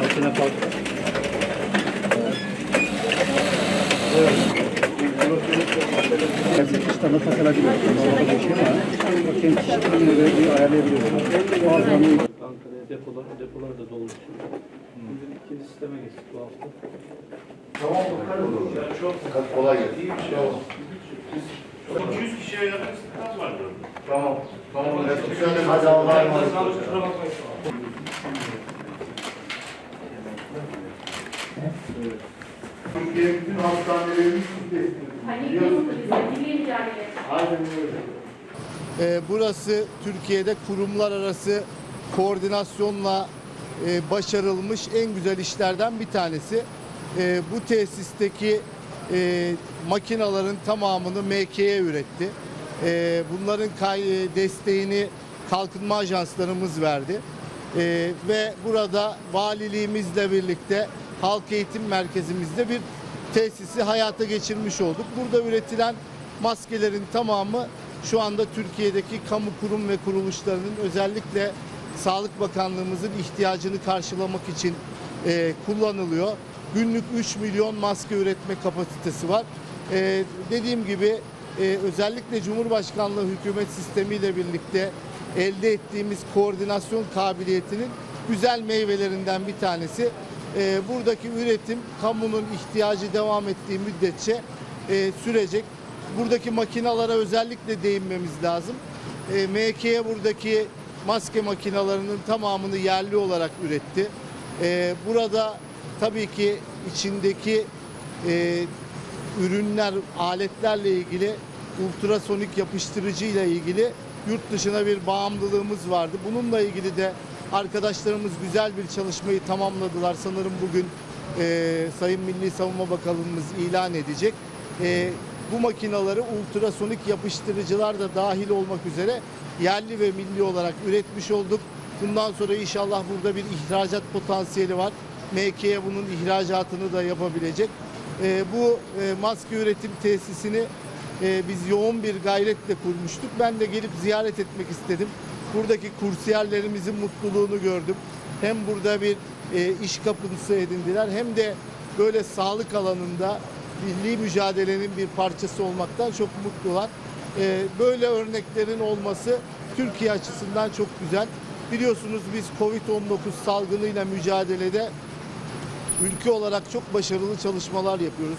Makine kalk. Gerçek işlerine takılabiliyor. Orada bir şey var. O kendi kişiliğine göre bir ayarlayabiliyor. Bazen Ankara'ya depolar, depolar da dolmuş. Bugün ikinci sisteme geçtik bu hafta. Tamam bakalım. Yani çok Kolay gelsin. iyi bir şey oldu. 200 kişiye yakın istihdam var diyorum. Tamam. Tamam. Hadi Allah'a emanet olun. Türkiye bütün hastanelerimiz sizde. Hani. Aynen öyle. Ee, burası Türkiye'de kurumlar arası koordinasyonla e, başarılmış en güzel işlerden bir tanesi. Ee, bu tesisteki e, makinaların tamamını MK'ye üretti. Ee, bunların kay- e, desteğini kalkınma ajanslarımız verdi. Ee, ve burada valiliğimizle birlikte halk eğitim merkezimizde bir tesisi hayata geçirmiş olduk. Burada üretilen maskelerin tamamı şu anda Türkiye'deki kamu kurum ve kuruluşlarının özellikle Sağlık Bakanlığımızın ihtiyacını karşılamak için e, kullanılıyor. Günlük 3 milyon maske üretme kapasitesi var. E, dediğim gibi e, özellikle Cumhurbaşkanlığı hükümet sistemiyle birlikte elde ettiğimiz koordinasyon kabiliyetinin güzel meyvelerinden bir tanesi. E, buradaki üretim kamunun ihtiyacı devam ettiği müddetçe e, sürecek. Buradaki makinalara özellikle değinmemiz lazım. E, MK'ye buradaki maske makinalarının tamamını yerli olarak üretti. E, burada tabii ki içindeki e, ürünler, aletlerle ilgili ultrasonik yapıştırıcı ile ilgili yurt dışına bir bağımlılığımız vardı. Bununla ilgili de arkadaşlarımız güzel bir çalışmayı tamamladılar. Sanırım bugün e, Sayın Milli Savunma Bakanlığımız ilan edecek. E, bu makinaları ultrasonik yapıştırıcılar da dahil olmak üzere yerli ve milli olarak üretmiş olduk. Bundan sonra inşallah burada bir ihracat potansiyeli var. MK'ye bunun ihracatını da yapabilecek. E, bu e, maske üretim tesisini e, biz yoğun bir gayretle kurmuştuk. Ben de gelip ziyaret etmek istedim. Buradaki kursiyerlerimizin mutluluğunu gördüm. Hem burada bir e, iş kapısı edindiler hem de böyle sağlık alanında milli mücadelenin bir parçası olmaktan çok mutlular. E, böyle örneklerin olması Türkiye açısından çok güzel. Biliyorsunuz biz Covid-19 salgınıyla mücadelede ülke olarak çok başarılı çalışmalar yapıyoruz.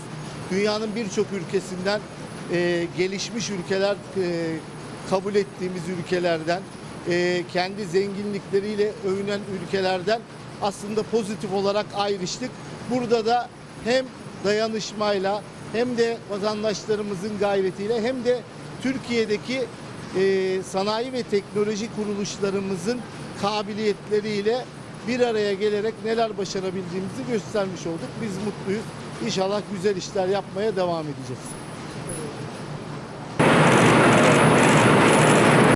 Dünyanın birçok ülkesinden e, gelişmiş ülkeler e, kabul ettiğimiz ülkelerden e, kendi zenginlikleriyle övünen ülkelerden aslında pozitif olarak ayrıştık. Burada da hem dayanışmayla hem de vatandaşlarımızın gayretiyle hem de Türkiye'deki e, sanayi ve teknoloji kuruluşlarımızın kabiliyetleriyle bir araya gelerek neler başarabildiğimizi göstermiş olduk. Biz mutluyuz. İnşallah güzel işler yapmaya devam edeceğiz.